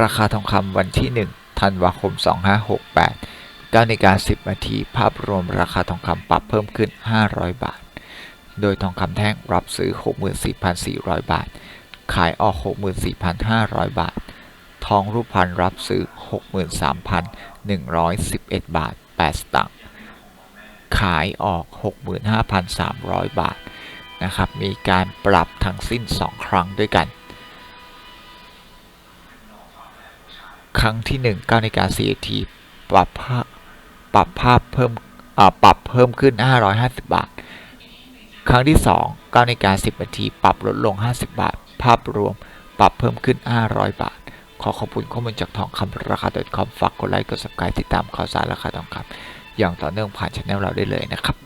ราคาทองคำวันที่ 1 ธันวาคม 2568 9นาฬิกา10นาทีภาพรวมราคาทองคำปรับเพิ่มขึ้น 500 บาท โดยทองคำแท่งรับซื้อ 64,400 บาท ขายออก 64,500 บาท ทองรูปพรรณรับซื้อ 63,111 บาท 8 สตางค์ ขายออก 65,300 บาทนะครับ มีการปรับทั้งสิ้น 2 ครั้งด้วยกัน ครั้งที่ 1 9นาฬิกา4นาทีปรับภาพปรับภาพเพิ่มปรับเพิ่มขึ้น 550 บาท ครั้งที่ 2 9นาฬิกา10นาทีปรับลดลง 50 บาท ภาพรวมปรับเพิ่มขึ้น 500 บาท ขอขอบคุณข้อมูลจากทองคำราคา .com ฝากกดไลค์กด subscribe ติดตามข่าวสารราคาทองคำอย่างต่อเนื่องผ่านช anel เราได้เลยนะครับ